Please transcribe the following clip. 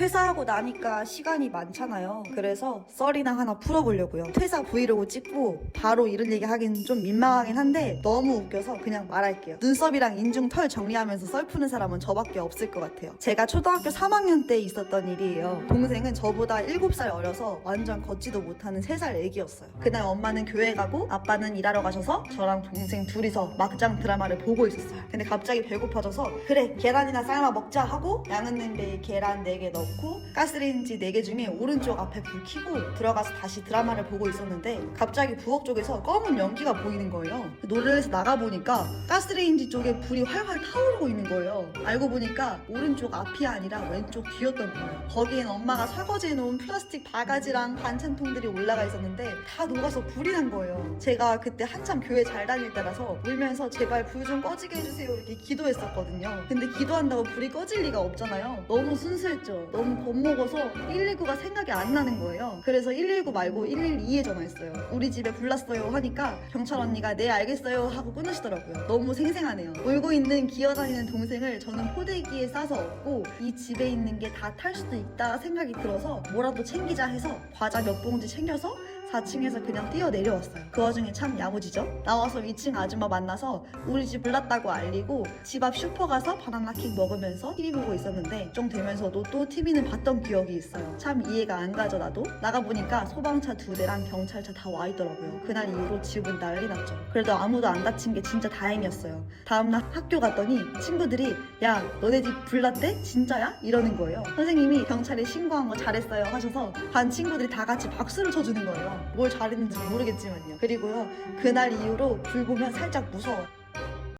퇴사하고 나니까 시간이 많잖아요. 그래서 썰이나 하나 풀어보려고요. 퇴사 브이로그 찍고 바로 이런 얘기 하긴 좀 민망하긴 한데 너무 웃겨서 그냥 말할게요. 눈썹이랑 인중 털 정리하면서 썰 푸는 사람은 저밖에 없을 것 같아요. 제가 초등학교 3학년 때 있었던 일이에요. 동생은 저보다 7살 어려서 완전 걷지도 못하는 3살 애기였어요. 그날 엄마는 교회 가고 아빠는 일하러 가셔서 저랑 동생 둘이서 막장 드라마를 보고 있었어요. 근데 갑자기 배고파져서 그래 계란이나 삶아 먹자 하고 양은 냄비에 계란 4개 넣고 가스레인지 4개 중에 오른쪽 앞에 불 켜고 들어가서 다시 드라마를 보고 있었는데 갑자기 부엌 쪽에서 검은 연기가 보이는 거예요. 노래에서 나가보니까 가스레인지 쪽에 불이 활활 타오르고 있는 거예요. 알고 보니까 오른쪽 앞이 아니라 왼쪽 뒤였던 거예요. 거기엔 엄마가 설거지해 놓은 플라스틱 바가지랑 반찬통들이 올라가 있었는데 다 녹아서 불이 난 거예요. 제가 그때 한참 교회 잘 다닐 때라서 울면서 제발 불 좀 꺼지게 해주세요 이렇게 기도했었거든요. 근데 기도한다고 불이 꺼질 리가 없잖아요. 너무 순수했죠. 너무 겁먹어서 119가 생각이 안 나는 거예요. 그래서 119 말고 112에 전화했어요. 우리 집에 불났어요 하니까 경찰 언니가 네 알겠어요 하고 끊으시더라고요. 너무 생생하네요. 울고 있는 기어다니는 동생을 저는 포대기에 싸서 얻고 이 집에 있는 게 다 탈 수도 있다 생각이 들어서 뭐라도 챙기자 해서 과자 몇 봉지 챙겨서 4층에서 그냥 뛰어 내려왔어요. 그 와중에 참 야무지죠? 나와서 2층 아줌마 만나서 우리 집 불났다고 알리고 집 앞 슈퍼 가서 바나나 킥 먹으면서 TV 보고 있었는데 좀 되면서도 또 TV는 봤던 기억이 있어요. 참 이해가 안 가죠 나도? 나가보니까 소방차 두 대랑 경찰차 다 와 있더라고요. 그날 이후로 집은 난리 났죠. 그래도 아무도 안 다친 게 진짜 다행이었어요. 다음날 학교 갔더니 친구들이 야 너네 집 불났대? 진짜야? 이러는 거예요. 선생님이 경찰에 신고한 거 잘했어요 하셔서 반 친구들이 다 같이 박수를 쳐주는 거예요. 뭘 잘했는지 모르겠지만요. 그리고요 그날 이후로 불 보면 살짝 무서워.